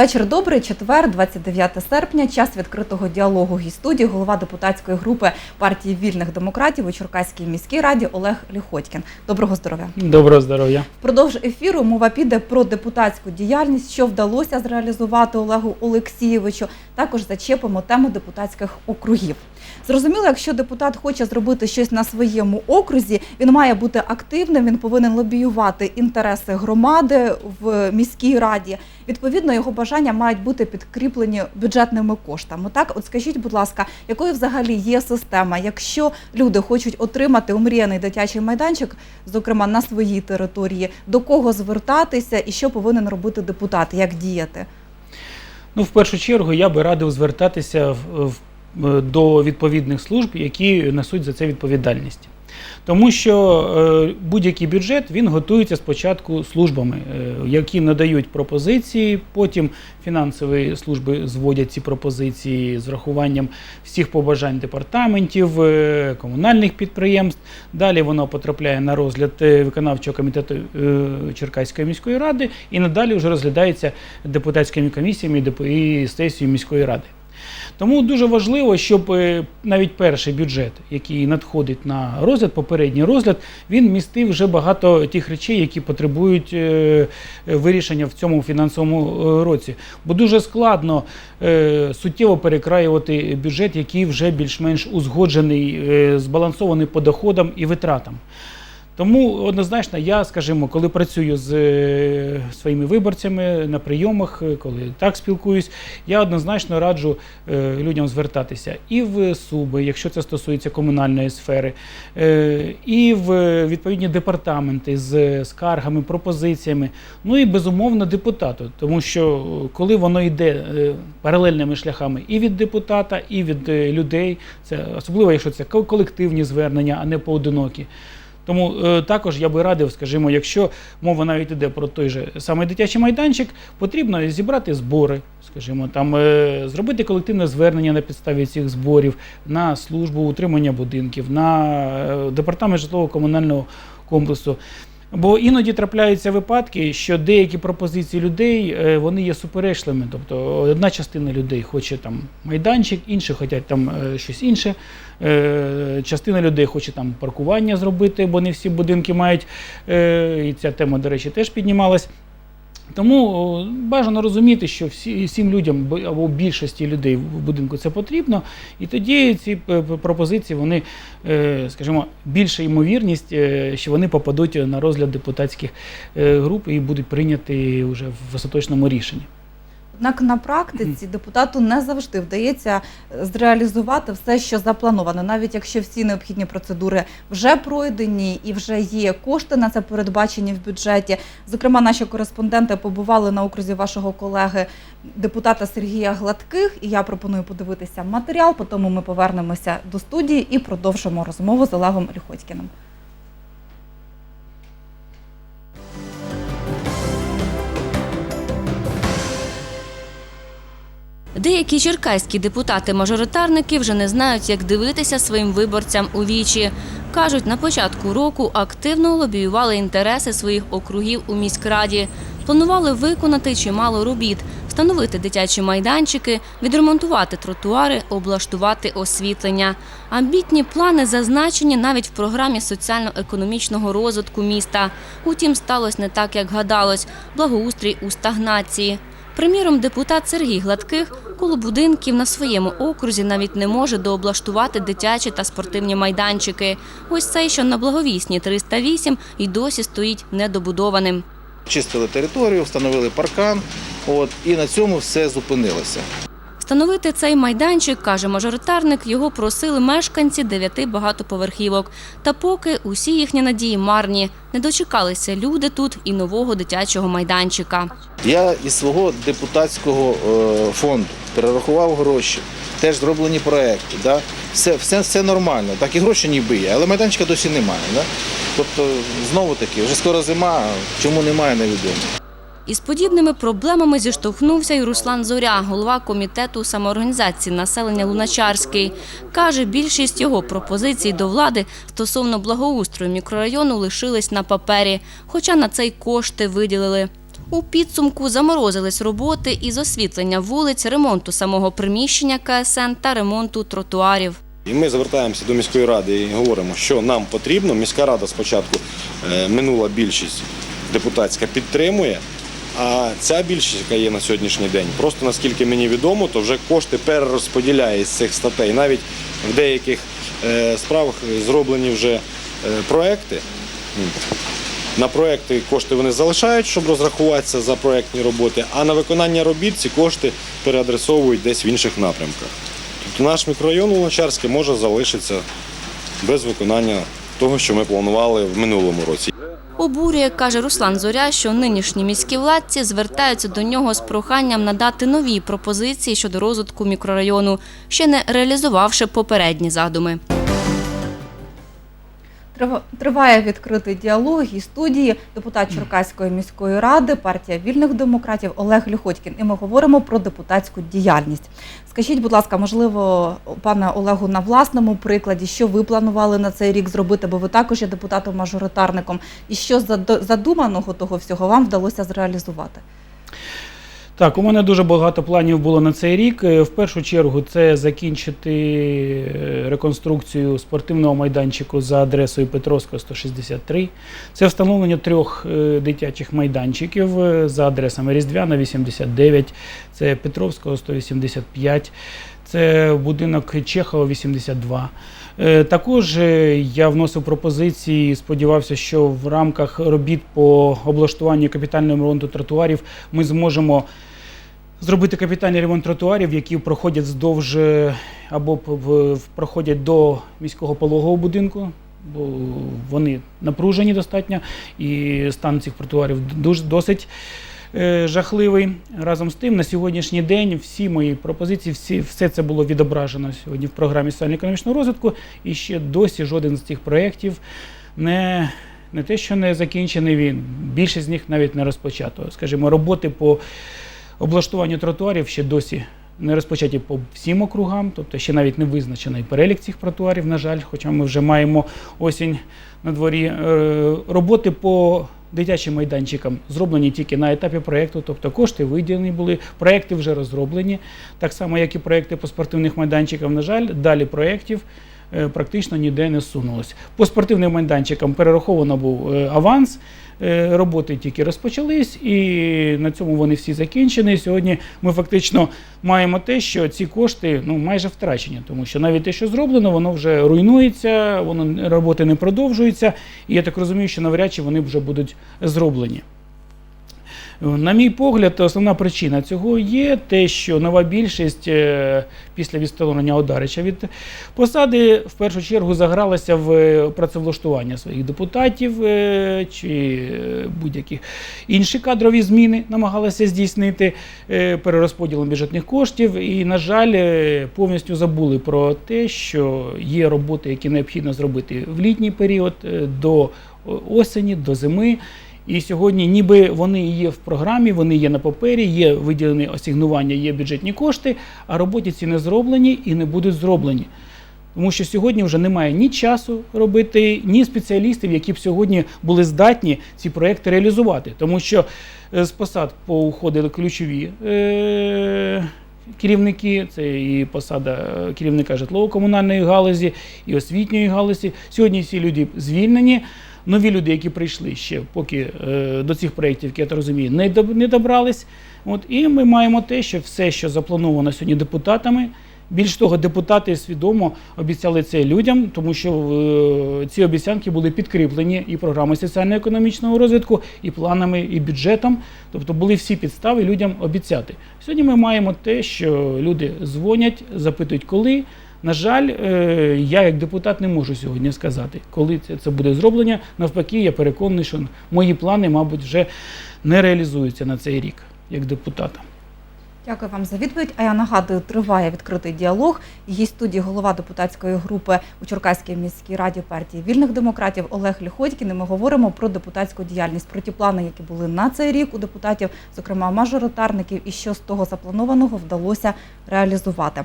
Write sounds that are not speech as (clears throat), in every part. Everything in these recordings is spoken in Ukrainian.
Вечір добрий, четвер, 29 серпня, час відкритого діалогу гість студії, голова депутатської групи партії вільних демократів у Черкаській міській раді Олег Ліхотькін. Доброго здоров'я. Доброго здоров'я. Впродовж ефіру мова піде про депутатську діяльність, що вдалося зреалізувати Олегу Олексійовичу. Також зачепимо тему депутатських округів. Зрозуміло, якщо депутат хоче зробити щось на своєму окрузі, він має бути активним, він повинен лобіювати інтереси громади в міській раді. Відповідно, його бажання мають бути підкріплені бюджетними коштами. Так, от скажіть, будь ласка, якою взагалі є система, якщо люди хочуть отримати омріяний дитячий майданчик, зокрема на своїй території, до кого звертатися і що повинен робити депутат, як діяти? Ну, в першу чергу, я би радив звертатися в, до відповідних служб, які несуть за це відповідальність. Тому що е, будь-який бюджет він готується спочатку службами, е, які надають пропозиції. Потім фінансові служби зводять ці пропозиції з врахуванням всіх побажань департаментів, е, комунальних підприємств. Далі воно потрапляє на розгляд е, виконавчого комітету е, Черкаської міської ради і надалі вже розглядається депутатськими комісіями і сесією міської ради. Тому дуже важливо, щоб е, навіть перший бюджет, який надходить на розгляд, попередній розгляд, він містив вже багато тих речей, які потребують е, вирішення в цьому фінансовому е, році. Бо дуже складно суттєво перекраювати бюджет, який вже більш-менш узгоджений, збалансований по доходам і витратам. Тому однозначно, я, скажімо, коли працюю з е, своїми виборцями на прийомах, е, коли так спілкуюсь, я однозначно раджу е, людям звертатися і в СУБи, якщо це стосується комунальної сфери, і в відповідні департаменти з скаргами, пропозиціями, ну і безумовно депутату, тому що коли воно йде паралельними шляхами і від депутата, і від людей, це особливо, якщо це колективні звернення, а не поодинокі. Тому е, також я би радив, скажімо, якщо мова навіть йде про той же самий дитячий майданчик, потрібно зібрати збори, скажімо, там е, зробити колективне звернення на підставі цих зборів на службу утримання будинків, на е, департамент житлово-комунального комплексу. Бо іноді трапляються випадки, що деякі пропозиції людей е, вони є суперечливими. Тобто одна частина людей хоче там майданчик, інші хочуть там е, щось інше. Е, Частина людей хоче там паркування зробити, бо не всі будинки мають. І ця тема, до речі, теж піднімалась. Тому бажано розуміти, що всі, всім людям або більшості людей в будинку це потрібно, і тоді ці е, пропозиції, вони, е, скажімо, більша ймовірність, е, що вони попадуть на розгляд депутатських груп і будуть прийняті вже в остаточному рішенні. Однак на практиці депутату не завжди вдається е, зреалізувати все, що заплановано, навіть якщо всі необхідні процедури вже пройдені і вже є кошти на це передбачені в бюджеті. Зокрема, наші кореспонденти побували на окрузі вашого колеги депутата Сергія Гладких, і я пропоную подивитися матеріал. Потім ми повернемося до студії і продовжимо розмову з Олегом Ліхоцькіним. Деякі черкаські депутати-мажоритарники вже не знають, як дивитися своїм виборцям у вічі. Кажуть, на початку року активно лобіювали інтереси своїх округів у міськраді. Планували виконати чимало робіт, встановити дитячі майданчики, відремонтувати тротуари, облаштувати освітлення. Амбітні плани зазначені навіть в програмі соціально-економічного розвитку міста. Утім, сталося не так, як гадалось. Благоустрій у стагнації. Приміром, депутат Сергій Гладких коло будинків на своєму окрузі навіть не може дооблаштувати дитячі та спортивні майданчики. Ось цей, що на благовісні 308, і досі стоїть недобудованим. Чистили територію, встановили паркан, от, і на цьому все зупинилося. Встановити цей майданчик, каже мажоритарник, його просили мешканці дев'яти багатоповерхівок. Та поки усі їхні надії марні, не дочекалися люди тут і нового дитячого майданчика. Я із свого депутатського е, фонду перерахував гроші, теж зроблені проекти. Да? Все, все, все нормально, так і гроші ніби є, але майданчика досі немає. Да? Тобто, знову таки, вже скоро зима, чому немає, невідомо. Із подібними проблемами зіштовхнувся й Руслан Зоря, голова комітету самоорганізації населення Луначарський. Каже, більшість його пропозицій до влади стосовно благоустрою мікрорайону лишились на папері, хоча на цей кошти виділили. У підсумку заморозились роботи із освітлення вулиць, ремонту самого приміщення КСН та ремонту тротуарів. І ми звертаємося до міської ради і говоримо, що нам потрібно. Міська рада спочатку е, минула більшість депутатська підтримує. А ця більшість, яка є на сьогоднішній день, просто наскільки мені відомо, то вже кошти перерозподіляє з цих статей. Навіть в деяких е, справах зроблені вже е, проекти. На проекти кошти вони залишають, щоб розрахуватися за проектні роботи, а на виконання робіт ці кошти переадресовують десь в інших напрямках. Тобто наш мікрорайон Волочарський може залишитися без виконання того, що ми планували в минулому році. Обурює, каже Руслан Зоря, що нинішні міські владці звертаються до нього з проханням надати нові пропозиції щодо розвитку мікрорайону, ще не реалізувавши попередні задуми. Трива- Триває відкритий діалог і студії депутат Черкаської міської ради, партія вільних демократів Олег Люходькін. І ми говоримо про депутатську діяльність. Скажіть, будь ласка, можливо, пане Олегу, на власному прикладі, що ви планували на цей рік зробити, бо ви також є депутатом-мажоритарником, і що задуманого того всього вам вдалося зреалізувати? Так, у мене дуже багато планів було на цей рік. Е, В першу чергу це закінчити е, реконструкцію спортивного майданчику за адресою Петровського 163. Це встановлення трьох е, дитячих майданчиків за адресами Різдвяна 89, це Петровського 185, це будинок Чехова 82. Е, Також я вносив пропозиції, сподівався, що в рамках робіт по облаштуванню капітального ремонту тротуарів ми зможемо зробити капітальний ремонт тротуарів, які проходять вздовж е, або проходять до міського пологового будинку. Бо вони напружені достатньо, і стан цих тротуарів дуже досить е, жахливий. Разом з тим, на сьогоднішній день всі мої пропозиції, всі, все це було відображено сьогодні в програмі соціально-економічного розвитку, і ще досі жоден з цих проєктів не, не те, що не закінчений він, більшість з них навіть не розпочато. Скажімо, роботи по облаштуванню тротуарів ще досі не розпочаті по всім округам, тобто ще навіть не визначений перелік цих тротуарів, на жаль, хоча ми вже маємо осінь на дворі. Е, Роботи по дитячим майданчикам зроблені тільки на етапі проєкту, тобто кошти виділені були, проєкти вже розроблені, так само, як і проєкти по спортивних майданчикам, на жаль, далі проєктів практично ніде не сунулось. По спортивним майданчикам перераховано був е, аванс. Е, Роботи тільки розпочались, і на цьому вони всі закінчені. Сьогодні ми фактично маємо те, що ці кошти ну майже втрачені, тому що навіть те, що зроблено, воно вже руйнується, воно роботи не продовжуються. І я так розумію, що навряд чи вони вже будуть зроблені. На мій погляд, основна причина цього є те, що нова більшість е, після відсторонення Одарича від посади в першу чергу загралася в е, працевлаштування своїх депутатів е, чи будь-які інші кадрові зміни намагалася здійснити перерозподілом бюджетних коштів. І, на жаль, повністю забули про те, що є роботи, які необхідно зробити в літній період до осені, до зими. І сьогодні, ніби вони є в програмі, вони є на папері, є виділені асигнування, є бюджетні кошти, а роботи ці не зроблені і не будуть зроблені. Тому що сьогодні вже немає ні часу робити, ні спеціалістів, які б сьогодні були здатні ці проекти реалізувати. Тому що е, з посад поуходили ключові е- керівники, це і посада е, керівника житлово-комунальної галузі, і освітньої галузі. Сьогодні всі люди звільнені. Нові люди, які прийшли ще поки е, до цих проєктів, я так розумію, не, добрались. От, і ми маємо те, що все, що заплановано сьогодні депутатами, більш того, депутати свідомо обіцяли це людям, тому що е, ці обіцянки були підкріплені і програмою соціально-економічного розвитку, і планами, і бюджетом. Тобто були всі підстави людям обіцяти. Сьогодні ми маємо те, що люди дзвонять, запитують, коли. На жаль, е, я як депутат не можу сьогодні сказати, коли це, буде зроблено. Навпаки, я переконаний, що мої плани, мабуть, вже не реалізуються на цей рік як депутата. Дякую вам за відповідь. А я нагадую, триває відкритий діалог. Її студії голова депутатської групи у Черкаській міській раді партії вільних демократів Олег Ліходькін. І ми говоримо про депутатську діяльність, про ті плани, які були на цей рік у депутатів, зокрема мажоритарників, і що з того запланованого вдалося реалізувати.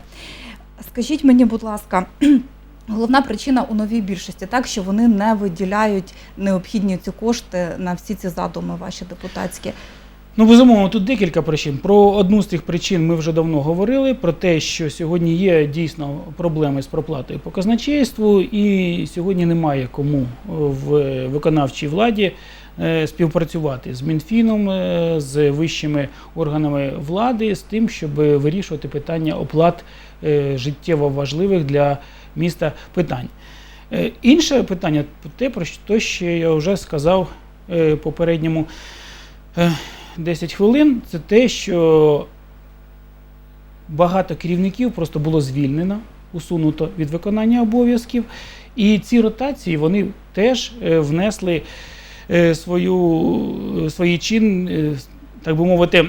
Скажіть мені, будь ласка. (clears throat) Головна причина у новій більшості, так що вони не виділяють необхідні ці кошти на всі ці задуми ваші депутатські. Ну, безумовно, тут декілька причин. Про одну з цих причин ми вже давно говорили: про те, що сьогодні є дійсно проблеми з проплатою по казначейству, і сьогодні немає кому в виконавчій владі е, співпрацювати з Мінфіном, е, з вищими органами влади, з тим, щоб вирішувати питання оплат е, життєво важливих для міста питань. Е, Інше питання те, про те, що я вже сказав е, попередньому. е, 10 хвилин це те, що багато керівників просто було звільнено, усунуто від виконання обов'язків. І ці ротації вони теж е, внесли е, свою, свій чин, е, так би мовити,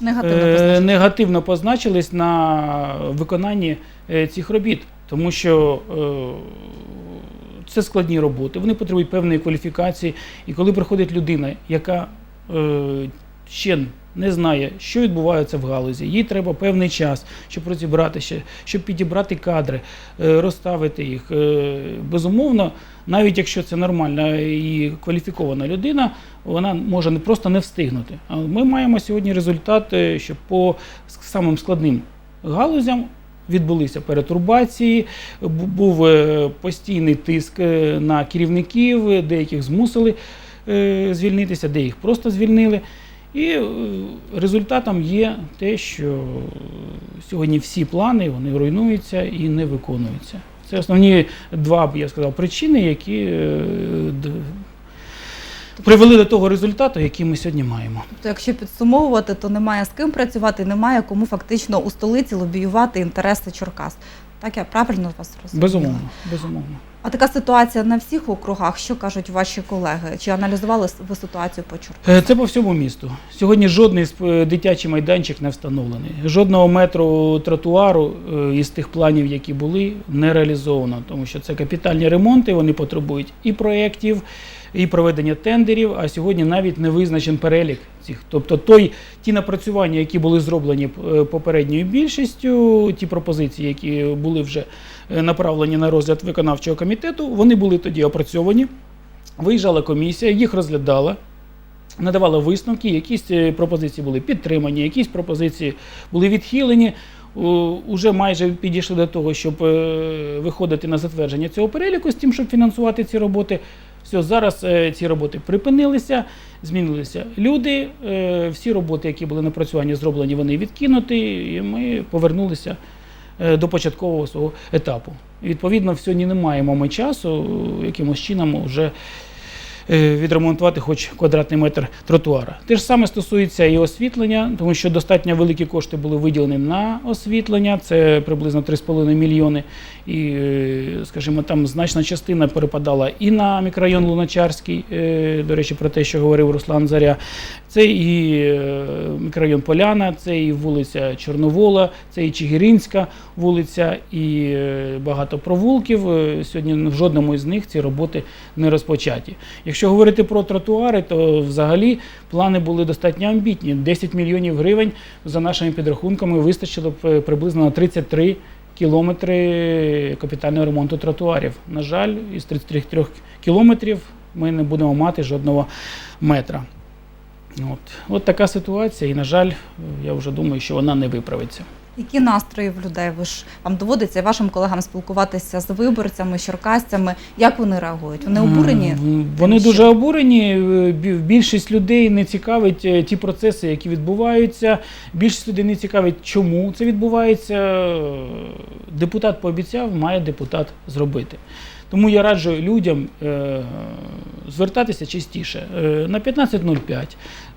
Негативно позначились. негативно позначились на виконанні е, цих робіт, тому що е, це складні роботи, вони потребують певної кваліфікації. І коли приходить людина, яка е, ще не знає, що відбувається в галузі, їй треба певний час, щоб розібратися, щоб підібрати кадри, е, розставити їх. Е, Безумовно, навіть якщо це нормальна і кваліфікована людина, вона може не просто не встигнути. А ми маємо сьогодні результат, е, що по самим складним галузям відбулися перетурбації, був постійний тиск на керівників, деяких змусили звільнитися, деяких просто звільнили. І е, результатом є те, що сьогодні всі плани вони руйнуються і не виконуються. Це основні два, я сказав, причини, які е, привели до того результату, який ми сьогодні маємо. Тобто, якщо підсумовувати, то немає з ким працювати, немає кому фактично у столиці лобіювати інтереси Черкас. Так я правильно вас розумію? Безумовно, безумовно. А така ситуація на всіх округах. Що кажуть ваші колеги? Чи аналізували ви ситуацію по Черкасах? Е, Це по всьому місту. Сьогодні жодний сп- дитячий майданчик не встановлений. Жодного метру тротуару е, із тих планів, які були, не реалізовано, тому що це капітальні ремонти, вони потребують і проєктів, і проведення тендерів. А сьогодні навіть не визначен перелік цих. Тобто, той ті напрацювання, які були зроблені е, попередньою більшістю, ті пропозиції, які були вже е, направлені на розгляд виконавчого комітету, вони були тоді опрацьовані. Виїжджала комісія, їх розглядала надавала висновки, якісь е, пропозиції були підтримані, якісь пропозиції були відхилені. Уже майже підійшли до того, щоб виходити на затвердження цього переліку з тим, щоб фінансувати ці роботи. Все, зараз е, ці роботи припинилися, змінилися люди. е, Всі роботи, які були напрацювані, зроблені, вони відкинуті, і ми повернулися е, до початкового свого етапу. Відповідно, сьогодні не маємо ми часу е, якимось чином вже відремонтувати хоч квадратний метр тротуара. Те ж саме стосується і освітлення, тому що достатньо великі кошти були виділені на освітлення, це приблизно 3,5 мільйони. І, е, скажімо, там значна частина перепадала і на мікрорайон Луначарський, е, до речі, про те, що говорив Руслан Заря. Це і е, мікрорайон Поляна, це і вулиця Чорновола, це і Чигиринська вулиця, і е, багато провулків. Е, Сьогодні в жодному із них ці роботи не розпочаті. Якщо говорити про тротуари, то взагалі плани були достатньо амбітні. 10 мільйонів гривень за нашими підрахунками вистачило б приблизно на 33 кілометри капітального ремонту тротуарів. На жаль, із 33 кілометрів ми не будемо мати жодного метра. От. От така ситуація, і, на жаль, я вже думаю, що вона не виправиться. Які настрої в людей? Ви ж вам доводиться вашим колегам спілкуватися з виборцями, з черкасцями. Як вони реагують? Вони обурені? Вони Що? дуже обурені. Е, Більшість людей не цікавить е, ті процеси, які відбуваються. Більшість людей не цікавить, чому це відбувається. Е, Депутат пообіцяв, має депутат зробити. Тому я раджу людям звертатися частіше е, на 15.05,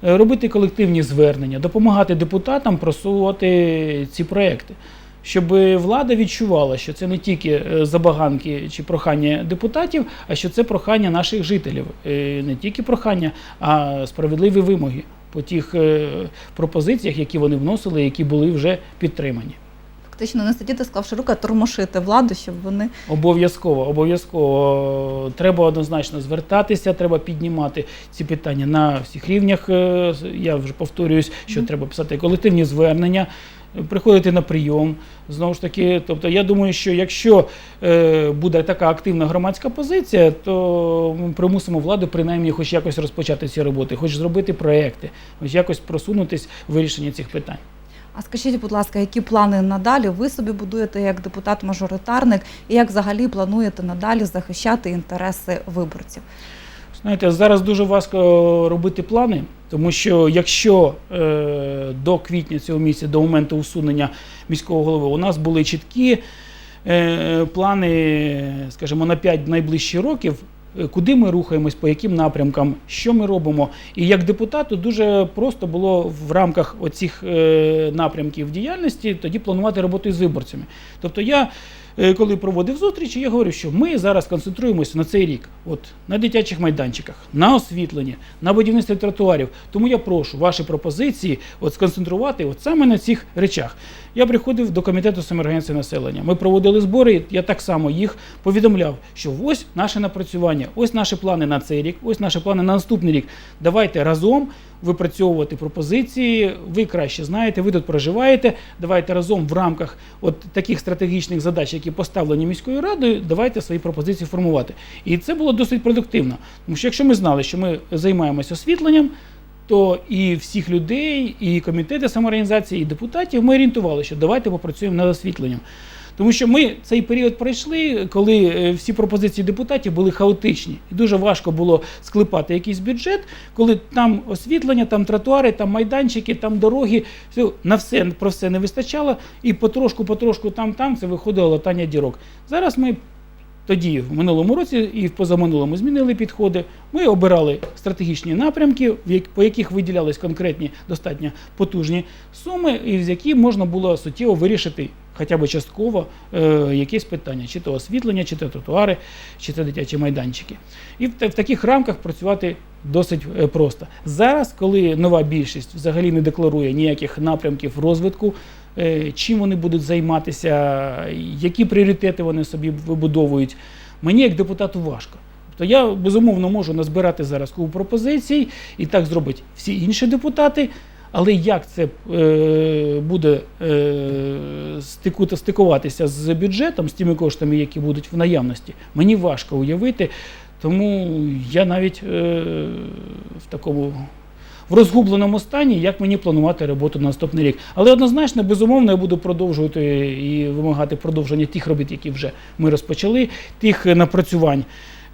е, робити колективні звернення, допомагати депутатам просувати ці проекти. Щоб влада відчувала, що це не тільки е, забаганки чи прохання депутатів, а що це прохання наших жителів. Не тільки прохання, а справедливі вимоги по тих пропозиціях, які вони вносили, які були вже підтримані. Фактично не сидіти, склавши руки, а тормошити владу, щоб вони Обов'язково, обов'язково треба однозначно звертатися, треба піднімати ці питання на всіх рівнях. Е, Я вже повторююсь, що Мгм. треба писати колективні звернення. приходити на прийом. Знову ж таки, тобто я думаю, що якщо е, буде така активна громадська позиція, то ми примусимо владу принаймні хоч якось розпочати ці роботи, хоч зробити проекти, хоч якось просунутись в вирішення цих питань. А скажіть, будь ласка, які плани надалі ви собі будуєте як депутат-мажоритарник, і як взагалі плануєте надалі захищати інтереси виборців? Знаєте, зараз дуже важко робити плани, тому що якщо е, до квітня цього місяця, до моменту усунення міського голови, у нас були чіткі е, плани, скажімо, на 5 найближчих років, куди ми рухаємось, по яким напрямкам, що ми робимо. І як депутату дуже просто було в рамках оцих е, напрямків діяльності тоді планувати роботу з виборцями. Тобто я е, коли проводив зустрічі, я говорю, що ми зараз концентруємося на цей рік, от на дитячих майданчиках, на освітленні, на будівництві тротуарів. Тому я прошу ваші пропозиції от сконцентрувати от саме на цих речах. Я приходив до комітету самоорганізації населення. Ми проводили збори. Я так само їх повідомляв, що ось наше напрацювання, ось наші плани на цей рік, ось наші плани на наступний рік. Давайте разом випрацьовувати пропозиції. Ви краще знаєте, ви тут проживаєте. Давайте разом в рамках от таких стратегічних задач, які поставлені міською радою, давайте свої пропозиції формувати. І це було досить продуктивно. Тому що якщо ми знали, що ми займаємося освітленням, то і всіх людей, і комітети самоорганізації, і депутатів ми орієнтували, що давайте попрацюємо над освітленням. Тому що ми цей період пройшли, коли е, всі пропозиції депутатів були хаотичні, і дуже важко було склепати якийсь бюджет, коли там освітлення, там тротуари, там майданчики, там дороги, все, на все про все не вистачало, і потрошку, потрошку там, там це виходило латання дірок. Зараз ми тоді, в минулому році і в позаминулому змінили підходи. Ми обирали стратегічні напрямки, по яких виділялись конкретні достатньо потужні суми, і з які можна було суттєво вирішити хоча б частково е, якесь питання, чи то освітлення, чи то тротуари, чи то дитячі майданчики. І в, в таких рамках працювати досить е, просто. Зараз, коли нова більшість взагалі не декларує ніяких напрямків розвитку, чим вони будуть займатися, які пріоритети вони собі вибудовують. Мені як депутату важко. Тобто я безумовно можу назбирати зараз купу пропозицій, і так зроблять всі інші депутати. Але як це е, буде е, стику, стикуватися з бюджетом, з тими коштами, які будуть в наявності, мені важко уявити. Тому я навіть е, в такому в розгубленому стані, як мені планувати роботу на наступний рік. Але однозначно, безумовно, я буду продовжувати і вимагати продовження тих робіт, які вже ми розпочали, тих напрацювань,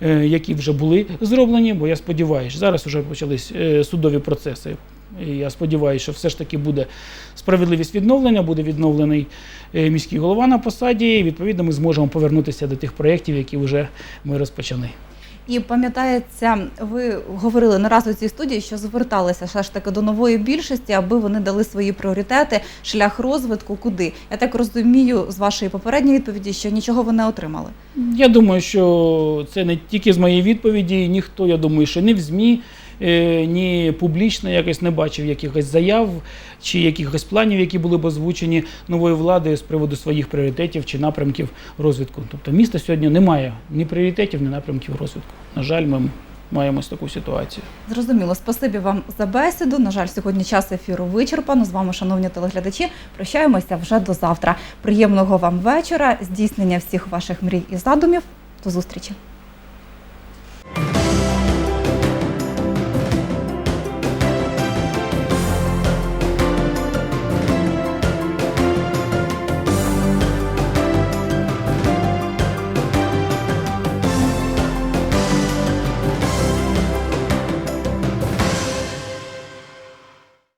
е, які вже були зроблені. Бо я сподіваюся, зараз вже почались е, судові процеси. Я сподіваюся, що все ж таки буде справедливість відновлення, буде відновлений е, міський голова на посаді. І відповідно ми зможемо повернутися до тих проєктів, які вже ми розпочали. І пам'ятається, ви говорили не раз у цій студії, що зверталися все ж таки до нової більшості, аби вони дали свої пріоритети, шлях розвитку, куди. Я так розумію з вашої попередньої відповіді, що нічого ви не отримали. Я думаю, що це не тільки з моєї відповіді. Ніхто, я думаю, що не в ЗМІ, ні публічно якось не бачив якихось заяв чи якихось планів, які були б озвучені новою владою з приводу своїх пріоритетів чи напрямків розвитку. Тобто міста сьогодні немає ні пріоритетів, ні напрямків розвитку. На жаль, ми маємо таку ситуацію. Зрозуміло, спасибі вам за бесіду. На жаль, сьогодні час ефіру вичерпано. З вами, шановні телеглядачі, прощаємося вже до завтра. Приємного вам вечора, здійснення всіх ваших мрій і задумів. До зустрічі.